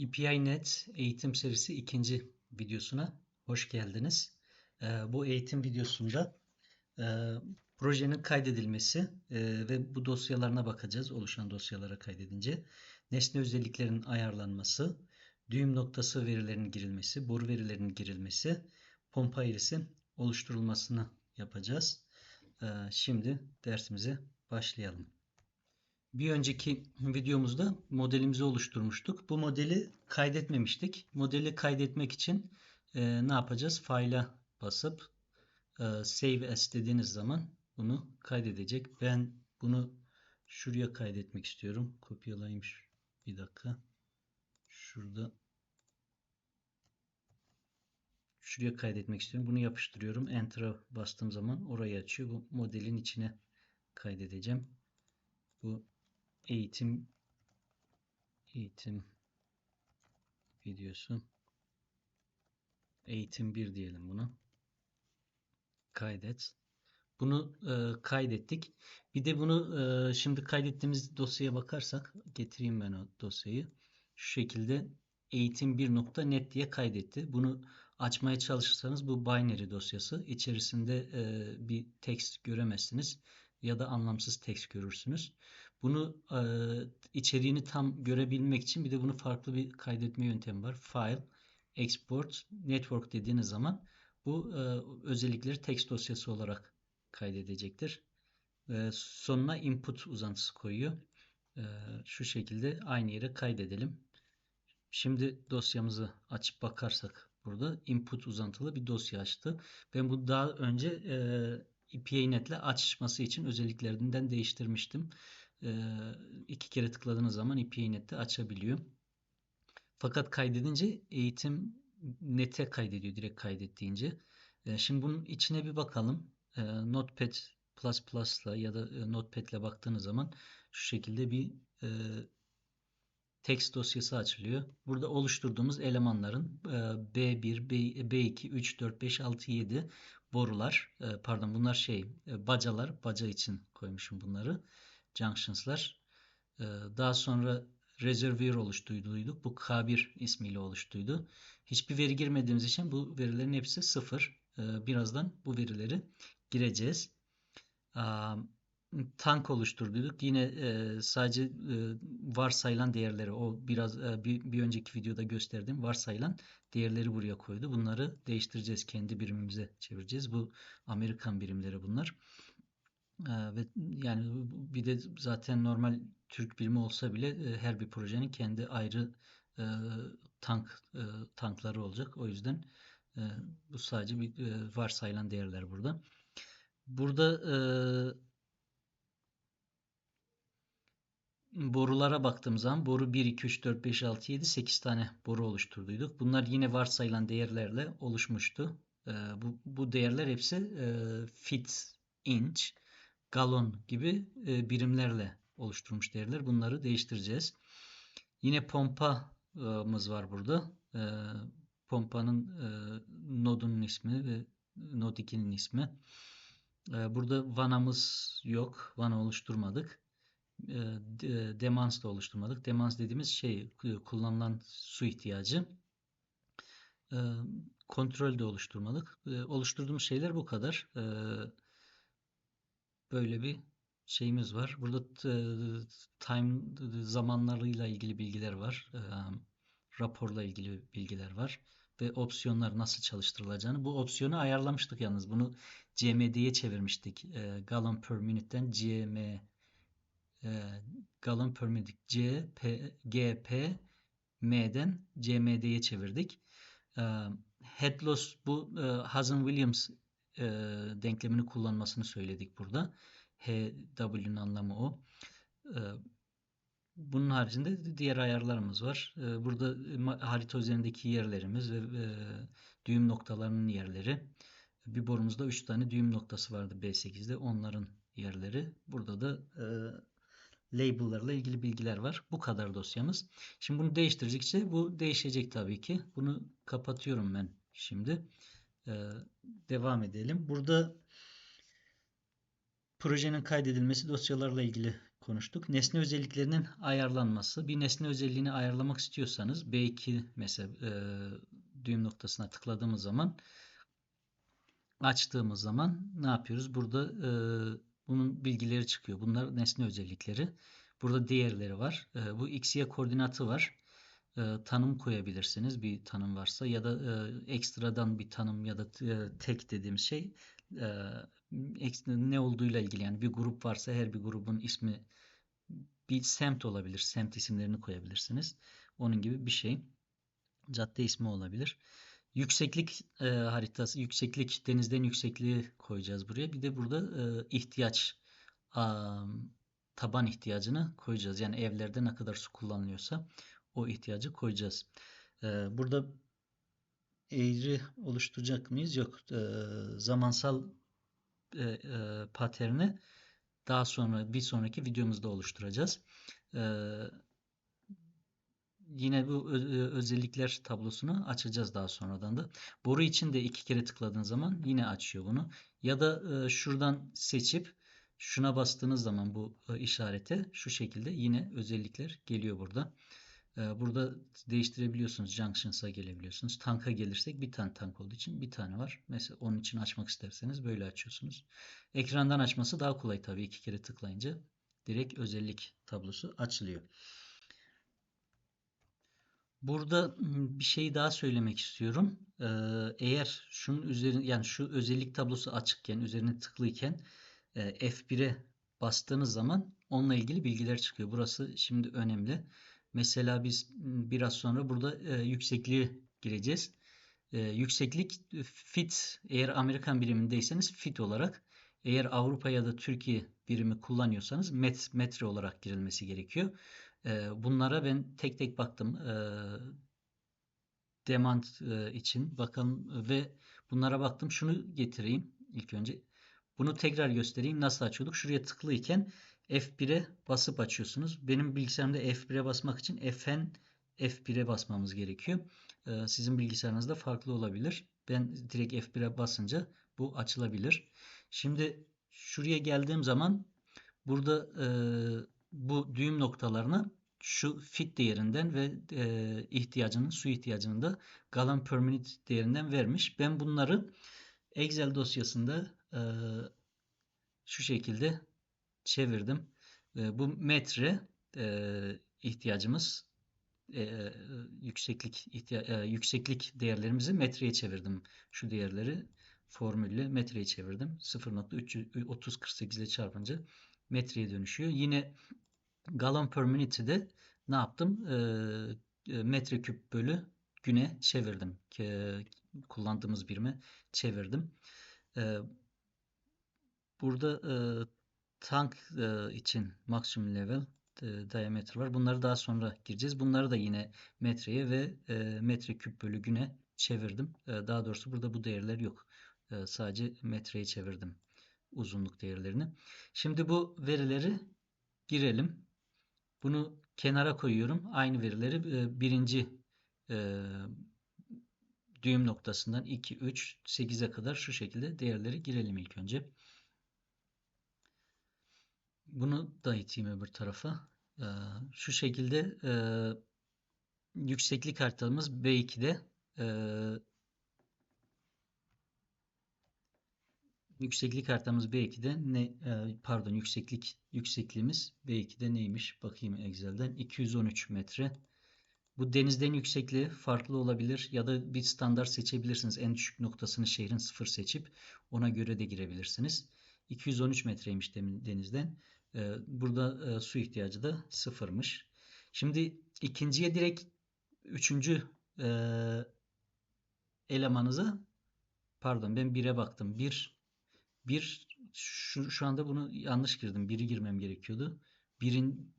EPI.NET eğitim serisi ikinci videosuna hoş geldiniz. Ee, bu eğitim videosunda e, projenin kaydedilmesi e, ve bu dosyalarına bakacağız. Oluşan dosyalara kaydedince. Nesne özelliklerin ayarlanması, düğüm noktası verilerinin girilmesi, boru verilerinin girilmesi, pompa eğrisi oluşturulmasını yapacağız. Ee, şimdi dersimize başlayalım. Bir önceki videomuzda modelimizi oluşturmuştuk. Bu modeli kaydetmemiştik. Modeli kaydetmek için e, ne yapacağız? File'a basıp e, Save As dediğiniz zaman bunu kaydedecek. Ben bunu şuraya kaydetmek istiyorum. Kopyalayayım şu- bir dakika. Şurada şuraya kaydetmek istiyorum. Bunu yapıştırıyorum. Enter'a bastığım zaman orayı açıyor. Bu modelin içine kaydedeceğim. Bu eğitim eğitim videosu. Eğitim 1 diyelim bunu kaydet. Bunu e, kaydettik. Bir de bunu e, şimdi kaydettiğimiz dosyaya bakarsak getireyim ben o dosyayı. Şu şekilde eğitim1.net diye kaydetti. Bunu açmaya çalışırsanız bu binary dosyası. İçerisinde e, bir text göremezsiniz ya da anlamsız text görürsünüz bunu e, içeriğini tam görebilmek için bir de bunu farklı bir kaydetme yöntemi var. File, Export, Network dediğiniz zaman bu e, özellikleri text dosyası olarak kaydedecektir. E, sonuna input uzantısı koyuyor. E, şu şekilde aynı yere kaydedelim. Şimdi dosyamızı açıp bakarsak burada input uzantılı bir dosya açtı. Ben bu daha önce e, EPA-NET ile açması için özelliklerinden değiştirmiştim. E, iki kere tıkladığınız zaman EPA-NET'te açabiliyor. Fakat kaydedince eğitim net'e kaydediyor direkt kaydettiğince. E, şimdi bunun içine bir bakalım. E, Notepad++ ile ya da e, Notepad ile baktığınız zaman şu şekilde bir e, text dosyası açılıyor. Burada oluşturduğumuz elemanların e, B1, B, B2, 3, 4, 5, 6, 7 borular, e, pardon bunlar şey e, bacalar, baca için koymuşum bunları. Junctions'lar. E, Daha sonra reservoir oluşturduyduk. Bu K1 ismiyle oluştuydu. Hiçbir veri girmediğimiz için bu verilerin hepsi sıfır. E, Birazdan bu verileri gireceğiz. Aa, tank oluşturduyduk. Yine e, sadece e, varsayılan değerleri o biraz e, bir, önceki videoda gösterdiğim varsayılan değerleri buraya koydu. Bunları değiştireceğiz. Kendi birimimize çevireceğiz. Bu Amerikan birimleri bunlar. Ve yani bir de zaten normal Türk birimi olsa bile her bir projenin kendi ayrı tank tankları olacak. O yüzden bu sadece bir varsayılan değerler burada. Burada borulara baktığım zaman boru 1, 2, 3, 4, 5, 6, 7, 8 tane boru oluşturduyduk. Bunlar yine varsayılan değerlerle oluşmuştu. Bu, bu değerler hepsi fit, inch, galon gibi e, birimlerle oluşturmuş değerler. Bunları değiştireceğiz. Yine pompamız var burada. Ee, pompanın e, nodunun ismi ve nod 2'nin ismi. Ee, burada vanamız yok. Vana oluşturmadık e, de- demans da oluşturmadık. Demans dediğimiz şey e, kullanılan su ihtiyacı. E, Kontrol de oluşturmadık. E, Oluşturduğumuz şeyler bu kadar. E, Böyle bir şeyimiz var. Burada time zamanlarıyla ilgili bilgiler var. Raporla ilgili bilgiler var. Ve opsiyonlar nasıl çalıştırılacağını. Bu opsiyonu ayarlamıştık yalnız. Bunu CMD'ye çevirmiştik. E, Gallon per minute'den CM e, gallon per minute C, P, G, P, M'den CMD'ye çevirdik. Head loss bu e, Hazen-Williams e, denklemini kullanmasını söyledik burada. HW'nin anlamı o. E, bunun haricinde diğer ayarlarımız var. E, burada ma- harita üzerindeki yerlerimiz ve e, düğüm noktalarının yerleri. Bir borumuzda 3 tane düğüm noktası vardı B8'de. Onların yerleri. Burada da e, label'larla ilgili bilgiler var. Bu kadar dosyamız. Şimdi bunu değiştirecekse bu değişecek tabii ki. Bunu kapatıyorum ben şimdi. Ee, devam edelim. Burada projenin kaydedilmesi dosyalarla ilgili konuştuk. Nesne özelliklerinin ayarlanması. Bir nesne özelliğini ayarlamak istiyorsanız B2 mesela e, düğüm noktasına tıkladığımız zaman açtığımız zaman ne yapıyoruz? Burada e, bunun bilgileri çıkıyor. Bunlar nesne özellikleri. Burada değerleri var. E, bu x-y koordinatı var. E, tanım koyabilirsiniz bir tanım varsa ya da e, ekstradan bir tanım ya da e, tek dediğim şey e, ne olduğuyla ilgili yani bir grup varsa her bir grubun ismi bir semt olabilir. Semt isimlerini koyabilirsiniz. Onun gibi bir şey. Cadde ismi olabilir. Yükseklik e, haritası, yükseklik, denizden yüksekliği koyacağız buraya. Bir de burada e, ihtiyaç, a, taban ihtiyacını koyacağız. Yani evlerde ne kadar su kullanılıyorsa o ihtiyacı koyacağız. E, burada eğri oluşturacak mıyız? Yok. E, zamansal e, e, paterni daha sonra bir sonraki videomuzda oluşturacağız. E, yine bu özellikler tablosunu açacağız daha sonradan da. Boru için de iki kere tıkladığın zaman yine açıyor bunu. Ya da e, şuradan seçip şuna bastığınız zaman bu e, işarete şu şekilde yine özellikler geliyor burada. E, burada değiştirebiliyorsunuz. Junctions'a gelebiliyorsunuz. Tanka gelirsek bir tane tank olduğu için bir tane var. Mesela onun için açmak isterseniz böyle açıyorsunuz. Ekrandan açması daha kolay tabii. iki kere tıklayınca direkt özellik tablosu açılıyor. Burada bir şey daha söylemek istiyorum. Ee, eğer şunun üzerine yani şu özellik tablosu açıkken üzerine tıklıyken e, F1'e bastığınız zaman onunla ilgili bilgiler çıkıyor. Burası şimdi önemli. Mesela biz biraz sonra burada e, yüksekliği gireceğiz. E, yükseklik fit eğer Amerikan birimindeyseniz fit olarak eğer Avrupa ya da Türkiye birimi kullanıyorsanız met, metre olarak girilmesi gerekiyor. E, bunlara ben tek tek baktım. E, demand e, için bakalım ve bunlara baktım. Şunu getireyim ilk önce. Bunu tekrar göstereyim. Nasıl açıyorduk? Şuraya tıklıyken F1'e basıp açıyorsunuz. Benim bilgisayarımda F1'e basmak için Fn F1'e basmamız gerekiyor. Ee, sizin bilgisayarınızda farklı olabilir. Ben direkt F1'e basınca bu açılabilir. Şimdi şuraya geldiğim zaman burada e, bu düğüm noktalarına şu fit değerinden ve e, ihtiyacının su ihtiyacının da gallon per minute değerinden vermiş. Ben bunları Excel dosyasında e, şu şekilde çevirdim. E, bu metre e, ihtiyacımız e, yükseklik ihtiya e, yükseklik değerlerimizi metreye çevirdim. Şu değerleri formülle metreye çevirdim. 0.3048 ile çarpınca metreye dönüşüyor. Yine gallon per minute de ne yaptım? E, e, metreküp bölü güne çevirdim. E, kullandığımız birime çevirdim. E, burada e, tank e, için maksimum level e, diameter var. Bunları daha sonra gireceğiz. Bunları da yine metreye ve e, metre küp bölü güne çevirdim. E, daha doğrusu burada bu değerler yok. E, sadece metreye çevirdim uzunluk değerlerini. Şimdi bu verileri girelim. Bunu kenara koyuyorum. Aynı verileri e, birinci e, düğüm noktasından 2, 3, 8'e kadar şu şekilde değerleri girelim ilk önce. Bunu da iteyim öbür tarafa. Ee, şu şekilde e, yükseklik haritamız B2'de e, yükseklik haritamız B2'de ne e, pardon yükseklik yüksekliğimiz B2'de neymiş bakayım Excel'den 213 metre. Bu denizden yüksekliği farklı olabilir ya da bir standart seçebilirsiniz. En düşük noktasını şehrin sıfır seçip ona göre de girebilirsiniz. 213 metreymiş denizden. Ee, burada e, su ihtiyacı da sıfırmış. Şimdi ikinciye direkt üçüncü e, elemanıza pardon ben bire baktım. Bir, bir şu, şu anda bunu yanlış girdim. Biri girmem gerekiyordu. Birin,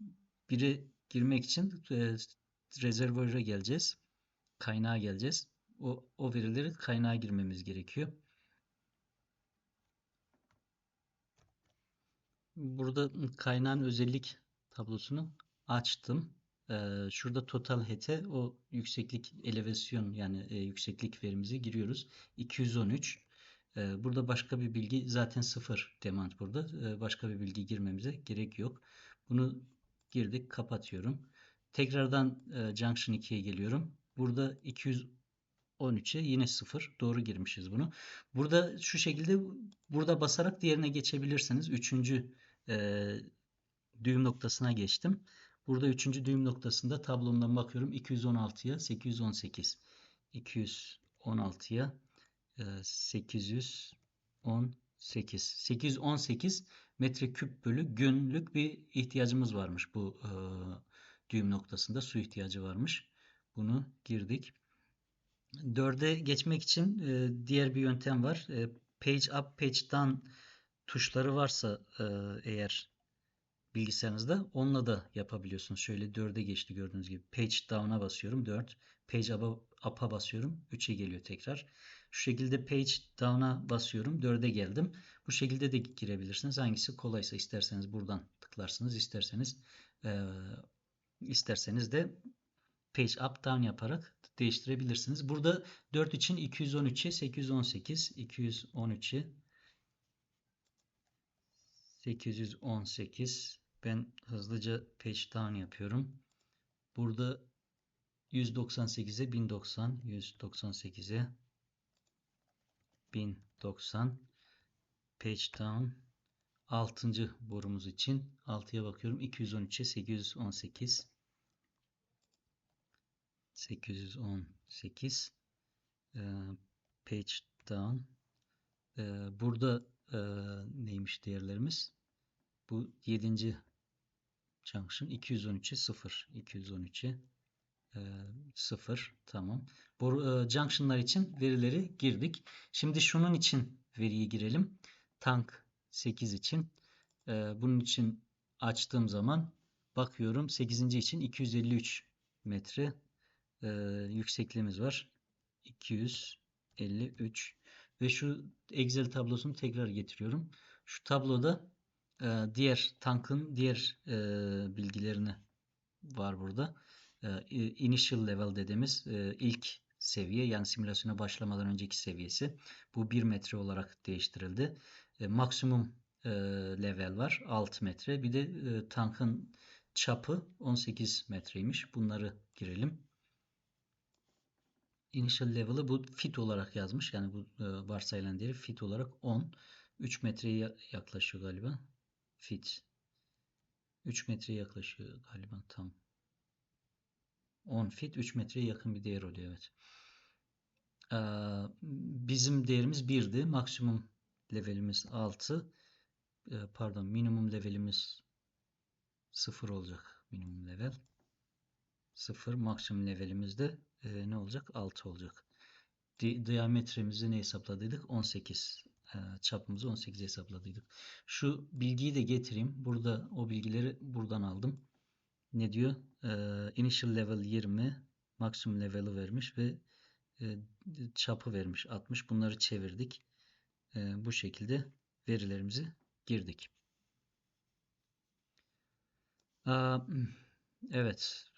biri girmek için e, geleceğiz. Kaynağa geleceğiz. O, o verileri kaynağa girmemiz gerekiyor. Burada kaynağın özellik tablosunu açtım. Ee, şurada total hete o yükseklik elevasyon yani e, yükseklik verimizi giriyoruz. 213. Ee, burada başka bir bilgi zaten sıfır demand burada. Ee, başka bir bilgi girmemize gerek yok. Bunu girdik, kapatıyorum. Tekrardan e, Junction 2'ye geliyorum. Burada 213'e yine 0. Doğru girmişiz bunu. Burada şu şekilde burada basarak diğerine geçebilirsiniz. Üçüncü e, düğüm noktasına geçtim. Burada üçüncü düğüm noktasında tablomdan bakıyorum 216'ya 818. 216'ya e, 818. 818 metreküp bölü günlük bir ihtiyacımız varmış bu e, düğüm noktasında su ihtiyacı varmış. Bunu girdik. 4'e geçmek için e, diğer bir yöntem var. E, page up, page down tuşları varsa e, eğer bilgisayarınızda onunla da yapabiliyorsunuz. Şöyle 4'e geçti gördüğünüz gibi. Page down'a basıyorum 4. Page up'a up'a basıyorum 3'e geliyor tekrar. Şu şekilde page down'a basıyorum 4'e geldim. Bu şekilde de girebilirsiniz. Hangisi kolaysa isterseniz buradan tıklarsınız. isterseniz e, isterseniz de page up down yaparak değiştirebilirsiniz. Burada 4 için 213'e 818 213'e 818 ben hızlıca page down yapıyorum. Burada 198'e 1090 198'e 1090 page down 6. borumuz için 6'ya bakıyorum 213'e 818 818 e, page down e, burada e, neymiş değerlerimiz bu 7. junction 213'e 0 213'e e, 0 tamam bu e, junctionlar için verileri girdik şimdi şunun için veriyi girelim tank 8 için e, bunun için açtığım zaman bakıyorum 8. için 253 metre e, yüksekliğimiz var. 253 ve şu Excel tablosunu tekrar getiriyorum. Şu tabloda e, diğer tankın diğer e, bilgilerini var burada. E, initial level dediğimiz e, ilk seviye yani simülasyona başlamadan önceki seviyesi. Bu 1 metre olarak değiştirildi. E, maksimum e, level var 6 metre. Bir de e, tankın çapı 18 metreymiş. Bunları girelim initial level'ı bu fit olarak yazmış. Yani bu e, varsayılan değeri fit olarak 10. 3 metreye yaklaşıyor galiba. Fit. 3 metreye yaklaşıyor galiba tam. 10 fit 3 metreye yakın bir değer oluyor evet. Bizim değerimiz 1'di. Maksimum levelimiz 6. Ee, pardon minimum levelimiz 0 olacak. Minimum level. 0 maksimum levelimizde e, ne olacak? 6 olacak. Di diametremizi ne hesapladıydık? 18. E, çapımızı 18 hesapladıydık. Şu bilgiyi de getireyim. Burada o bilgileri buradan aldım. Ne diyor? E, initial level 20 maksimum level'ı vermiş ve e, çapı vermiş 60. Bunları çevirdik. E, bu şekilde verilerimizi girdik. Evet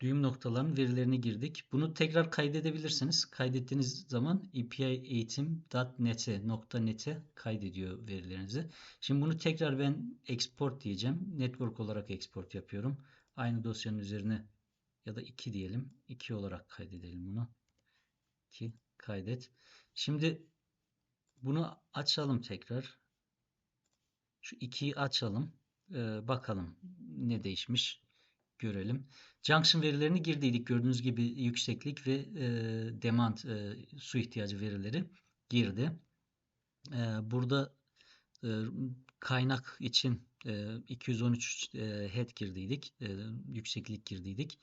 düğüm noktalarının verilerini girdik. Bunu tekrar kaydedebilirsiniz. Kaydettiğiniz zaman epiaeğitim.net'e .net'e kaydediyor verilerinizi. Şimdi bunu tekrar ben export diyeceğim. Network olarak export yapıyorum. Aynı dosyanın üzerine ya da 2 diyelim. 2 olarak kaydedelim bunu. 2 kaydet. Şimdi bunu açalım tekrar. Şu 2'yi açalım. Ee, bakalım ne değişmiş görelim. Junction verilerini girdiydik. Gördüğünüz gibi yükseklik ve e, demand e, su ihtiyacı verileri girdi. E, burada e, kaynak için e, 213 e, head girdiydik. E, yükseklik girdiydik.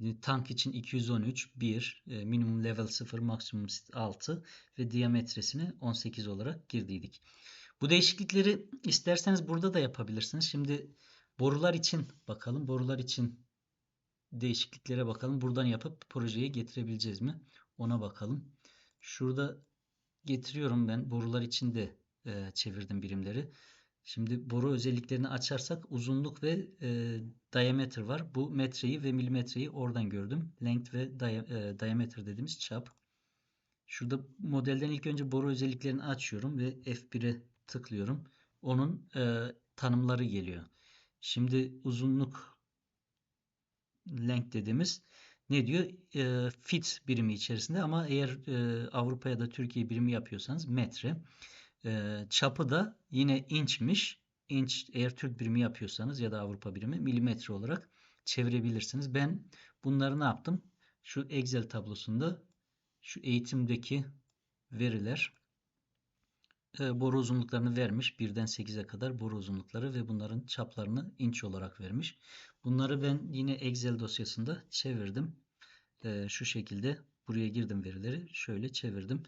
E, tank için 213, 1, e, minimum level 0, maksimum 6 ve diametresini 18 olarak girdiydik. Bu değişiklikleri isterseniz burada da yapabilirsiniz. Şimdi Borular için bakalım. Borular için değişikliklere bakalım. Buradan yapıp projeye getirebileceğiz mi? Ona bakalım. Şurada getiriyorum ben. Borular için de e, çevirdim birimleri. Şimdi boru özelliklerini açarsak uzunluk ve e, diameter var. Bu metreyi ve milimetreyi oradan gördüm. Length ve dia, e, diameter dediğimiz çap. Şurada modelden ilk önce boru özelliklerini açıyorum ve F1'e tıklıyorum. Onun e, tanımları geliyor. Şimdi uzunluk length dediğimiz ne diyor? E, fit birimi içerisinde ama eğer e, Avrupa ya da Türkiye birimi yapıyorsanız metre. E, çapı da yine inçmiş. İnç eğer Türk birimi yapıyorsanız ya da Avrupa birimi milimetre olarak çevirebilirsiniz. Ben bunları ne yaptım? Şu Excel tablosunda şu eğitimdeki veriler e, boru uzunluklarını vermiş. 1'den 8'e kadar boru uzunlukları ve bunların çaplarını inç olarak vermiş. Bunları ben yine Excel dosyasında çevirdim. E, şu şekilde buraya girdim verileri. Şöyle çevirdim.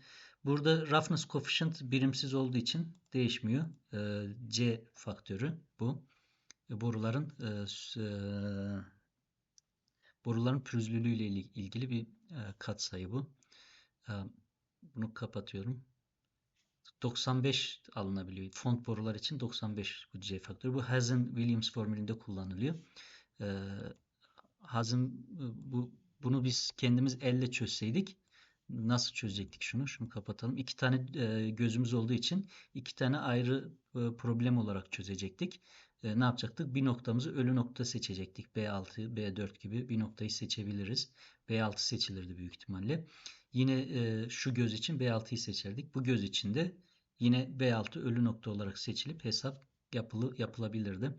Burada roughness coefficient birimsiz olduğu için değişmiyor. E, C faktörü bu. Boruların boruların pürüzlülüğü ile ilgili bir e, katsayı bu. Bunu kapatıyorum. 95 alınabiliyor. Font borular için 95 bu C faktörü. Bu Hazen-Williams formülünde kullanılıyor. Ee, Hazen bu bunu biz kendimiz elle çözseydik nasıl çözecektik şunu? Şunu kapatalım. İki tane e, gözümüz olduğu için iki tane ayrı e, problem olarak çözecektik. E, ne yapacaktık? Bir noktamızı ölü nokta seçecektik. B6, B4 gibi bir noktayı seçebiliriz. B6 seçilirdi büyük ihtimalle. Yine e, şu göz için B6'yı seçerdik. Bu göz için de yine B6 ölü nokta olarak seçilip hesap yapılı yapılabilirdi.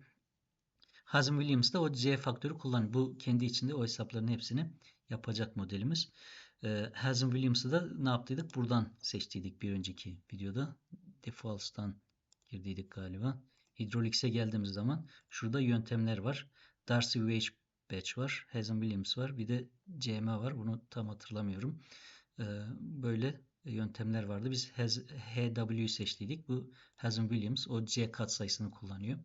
Hazım Williams da o C faktörü kullanıyor. Bu kendi içinde o hesapların hepsini yapacak modelimiz. E, Hazım Williams'ı da ne yaptıydık? Buradan seçtiydik bir önceki videoda. Defaults'tan girdiydik galiba. Hydraulics'e geldiğimiz zaman şurada yöntemler var. Darcy Wage Batch var. Hazım Williams var. Bir de CM var. Bunu tam hatırlamıyorum. E, böyle yöntemler vardı. Biz HW'yu seçtiydik. Bu Hazım Williams o C katsayısını kullanıyor.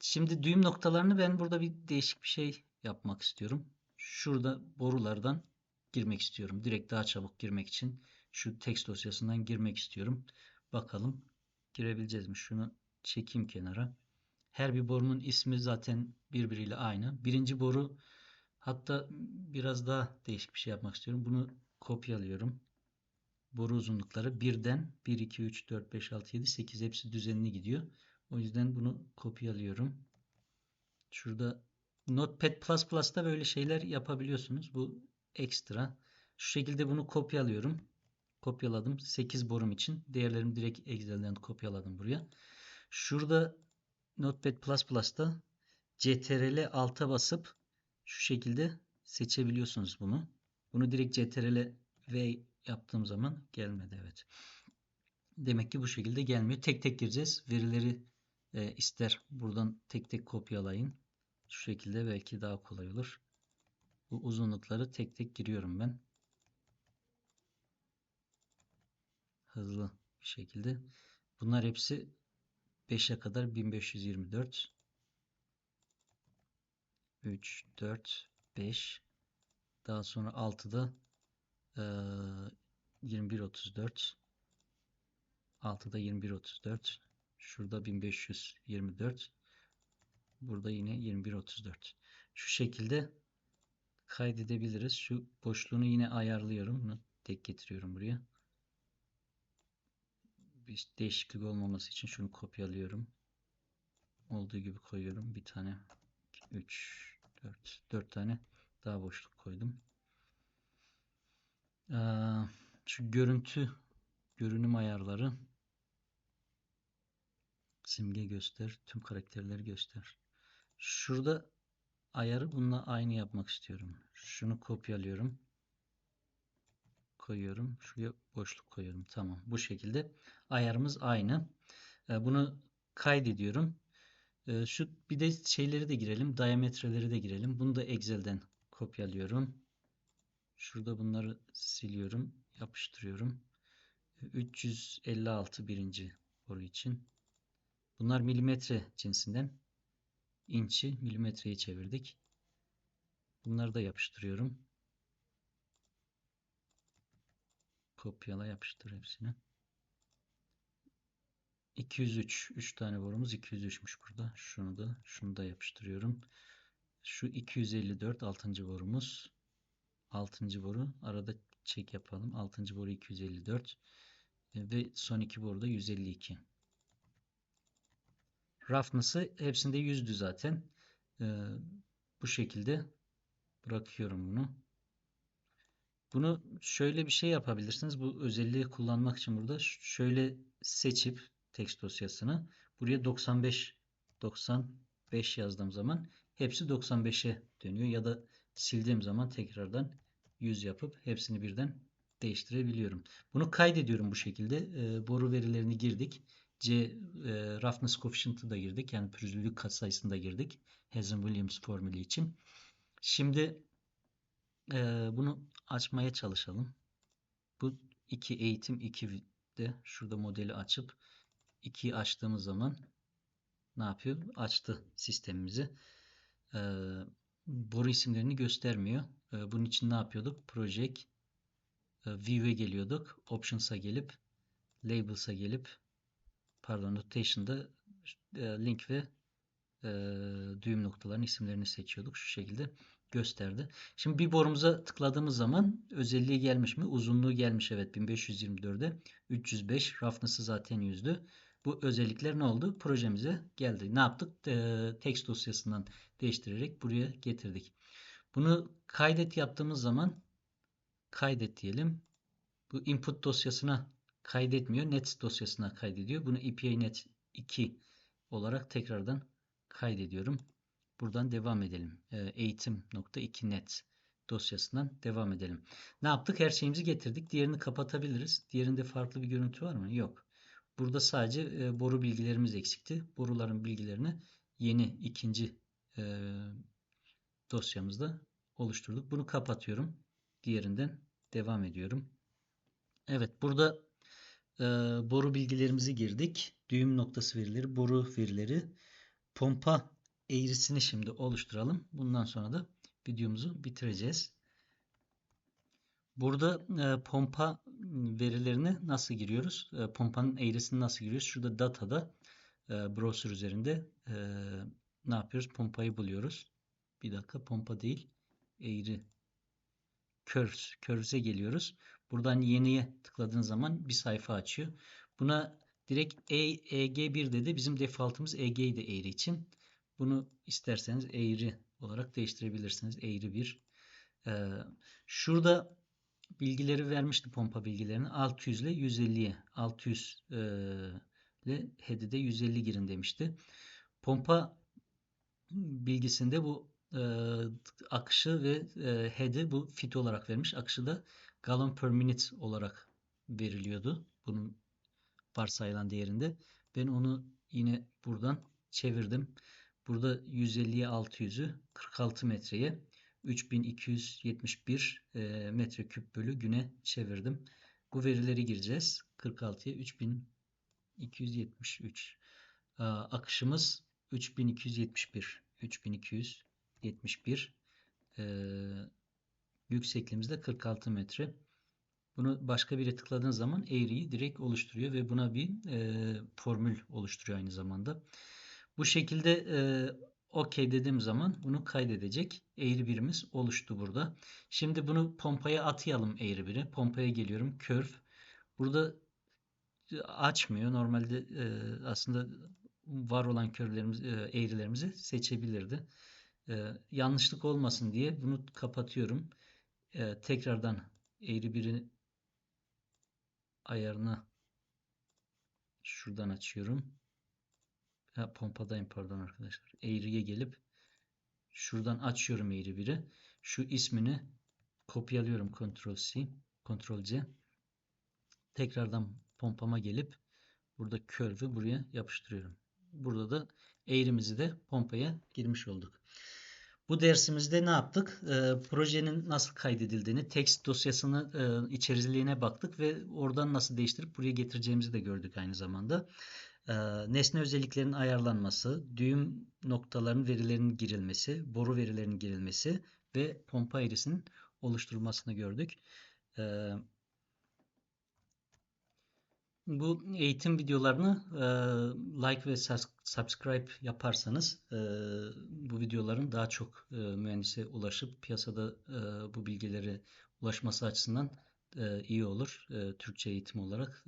Şimdi düğüm noktalarını ben burada bir değişik bir şey yapmak istiyorum. Şurada borulardan girmek istiyorum. Direkt daha çabuk girmek için şu text dosyasından girmek istiyorum. Bakalım girebileceğiz mi? Şunu çekeyim kenara. Her bir borunun ismi zaten birbiriyle aynı. Birinci boru hatta biraz daha değişik bir şey yapmak istiyorum. Bunu kopyalıyorum. Boru uzunlukları birden 1, 2, 3, 4, 5, 6, 7, 8 hepsi düzenli gidiyor. O yüzden bunu kopyalıyorum. Şurada Notepad++'da böyle şeyler yapabiliyorsunuz. Bu ekstra. Şu şekilde bunu kopyalıyorum. Kopyaladım. 8 borum için. Değerlerimi direkt Excel'den kopyaladım buraya. Şurada Notepad++'da CTRL alta basıp şu şekilde seçebiliyorsunuz bunu. Bunu direkt CTRL V yaptığım zaman gelmedi. Evet. Demek ki bu şekilde gelmiyor. Tek tek gireceğiz. Verileri e, ister buradan tek tek kopyalayın. Şu şekilde belki daha kolay olur. Bu uzunlukları tek tek giriyorum ben. Hızlı bir şekilde. Bunlar hepsi 5'e kadar 1524 3 4 5 daha sonra 6'da e, 2134 6'da 2134 şurada 1524 Burada yine 21.34. Şu şekilde kaydedebiliriz. Şu boşluğunu yine ayarlıyorum. Bunu tek getiriyorum buraya. Bir değişiklik olmaması için şunu kopyalıyorum. Olduğu gibi koyuyorum. Bir tane 3 4 4 tane daha boşluk koydum. Şu görüntü görünüm ayarları simge göster, tüm karakterleri göster. Şurada ayarı bununla aynı yapmak istiyorum. Şunu kopyalıyorum. Koyuyorum. Şuraya boşluk koyuyorum. Tamam. Bu şekilde ayarımız aynı. Ee, bunu kaydediyorum. Ee, şu bir de şeyleri de girelim. Diametreleri de girelim. Bunu da Excel'den kopyalıyorum. Şurada bunları siliyorum. Yapıştırıyorum. 356 birinci boru için. Bunlar milimetre cinsinden inçi milimetreye çevirdik. Bunları da yapıştırıyorum. Kopyala yapıştır hepsini. 203. 3 tane borumuz 203'müş burada. Şunu da şunu da yapıştırıyorum. Şu 254 6. borumuz. 6. boru. Arada çek yapalım. 6. boru 254. Ve son iki boru da 152. Roughness'ı hepsinde 100'dü zaten. Ee, bu şekilde bırakıyorum bunu. Bunu şöyle bir şey yapabilirsiniz. Bu özelliği kullanmak için burada şöyle seçip text dosyasını buraya 95 95 yazdığım zaman hepsi 95'e dönüyor ya da sildiğim zaman tekrardan 100 yapıp hepsini birden değiştirebiliyorum. Bunu kaydediyorum bu şekilde. E, boru verilerini girdik. C e, roughness coefficient'ı da girdik. Yani pürüzlülük katsayısını da girdik. Hazen-Williams formülü için. Şimdi e, bunu açmaya çalışalım. Bu iki eğitim 2'de şurada modeli açıp 2'yi açtığımız zaman ne yapıyor? Açtı sistemimizi. E, boru isimlerini göstermiyor. E, bunun için ne yapıyorduk? Project e, View'e geliyorduk. Options'a gelip Labels'a gelip pardon Notation'da e, link ve e, düğüm noktalarının isimlerini seçiyorduk. Şu şekilde gösterdi. Şimdi bir borumuza tıkladığımız zaman özelliği gelmiş mi? Uzunluğu gelmiş evet 1524'e 305 roughness'ı zaten yüzdü. Bu özellikler ne oldu? Projemize geldi. Ne yaptık? E, text dosyasından değiştirerek buraya getirdik. Bunu kaydet yaptığımız zaman kaydet diyelim. Bu input dosyasına kaydetmiyor. Net dosyasına kaydediyor. Bunu EPA net 2 olarak tekrardan kaydediyorum. Buradan devam edelim. Ee, eğitim.2 net dosyasından devam edelim. Ne yaptık? Her şeyimizi getirdik. Diğerini kapatabiliriz. Diğerinde farklı bir görüntü var mı? Yok. Burada sadece e, boru bilgilerimiz eksikti. Boruların bilgilerini yeni ikinci e, dosyamızda oluşturduk. Bunu kapatıyorum. Diğerinden devam ediyorum. Evet burada e, boru bilgilerimizi girdik. Düğüm noktası verileri, boru verileri, pompa eğrisini şimdi oluşturalım. Bundan sonra da videomuzu bitireceğiz. Burada e, pompa verilerini nasıl giriyoruz? E, pompanın eğrisini nasıl giriyoruz? Şurada datada e, browser üzerinde e, ne yapıyoruz? Pompayı buluyoruz. Bir dakika pompa değil. Eğri. Curves. Curves'e geliyoruz. Buradan yeniye tıkladığın zaman bir sayfa açıyor. Buna direkt e, EG1 dedi. Bizim defaultımız EG'ydi eğri için. Bunu isterseniz eğri olarak değiştirebilirsiniz. Eğri 1. Ee, şurada bilgileri vermişti pompa bilgilerini. 600 ile 150'ye. 600 e, ile head'i de 150 girin demişti. Pompa bilgisinde bu e, akışı ve e, head'i bu fit olarak vermiş. Akışı da gallon per minute olarak veriliyordu. Bunun varsayılan değerinde. Ben onu yine buradan çevirdim. Burada 150'ye 600'ü 46 metreye 3271 e, metreküp bölü güne çevirdim. Bu verileri gireceğiz. 46'ya 3273. E, akışımız 3271. 3271. E, yüksekliğimiz de 46 metre. Bunu başka biri tıkladığın zaman eğriyi direkt oluşturuyor ve buna bir e, formül oluşturuyor aynı zamanda. Bu şekilde e, OK dediğim zaman bunu kaydedecek eğri birimiz oluştu burada. Şimdi bunu pompaya atayalım eğri biri. Pompaya geliyorum. Curve. Burada açmıyor. Normalde e, aslında var olan curve'lerimiz, e, eğrilerimizi seçebilirdi. E, yanlışlık olmasın diye bunu kapatıyorum. E, tekrardan eğri biri ayarını şuradan açıyorum. Ha, pompadayım pardon arkadaşlar. Eğriye gelip şuradan açıyorum eğri biri. Şu ismini kopyalıyorum Ctrl C, Ctrl C. Tekrardan pompama gelip burada curve'ü buraya yapıştırıyorum. Burada da eğrimizi de pompaya girmiş olduk. Bu dersimizde ne yaptık? E, projenin nasıl kaydedildiğini, text dosyasını e, içeriliğine baktık ve oradan nasıl değiştirip buraya getireceğimizi de gördük aynı zamanda. E, nesne özelliklerinin ayarlanması, düğüm noktaların verilerinin girilmesi, boru verilerinin girilmesi ve pompa eğrisinin oluşturulmasını gördük. E, bu eğitim videolarını e, like ve subscribe yaparsanız e, bu videoların daha çok e, mühendise ulaşıp piyasada bu bilgileri ulaşması açısından iyi olur. Türkçe eğitim olarak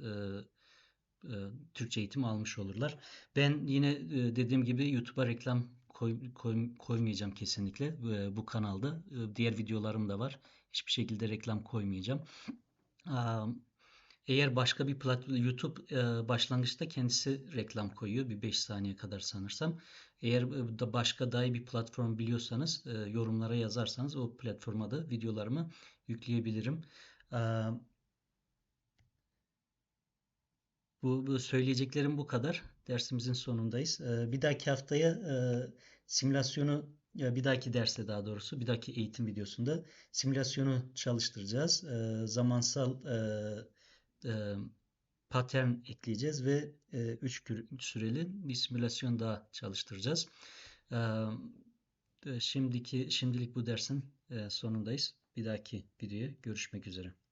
Türkçe eğitim almış olurlar. Ben yine e, dediğim gibi YouTube'a reklam koy, koy- koymayacağım kesinlikle e, bu kanalda. E, diğer videolarım da var. Hiçbir şekilde reklam koymayacağım. Eğer başka bir plat YouTube e, başlangıçta kendisi reklam koyuyor bir 5 saniye kadar sanırsam. Eğer e, başka daha bir platform biliyorsanız e, yorumlara yazarsanız o platforma da videolarımı yükleyebilirim. Aa, bu, bu söyleyeceklerim bu kadar. Dersimizin sonundayız. Ee, bir dahaki haftaya e, simülasyonu ya bir dahaki derste daha doğrusu bir dahaki eğitim videosunda simülasyonu çalıştıracağız. Ee, zamansal e, e, pattern ekleyeceğiz ve 3 süreli bir simülasyon daha çalıştıracağız. Ee, şimdiki şimdilik bu dersin e, sonundayız. Bir dahaki videoya görüşmek üzere.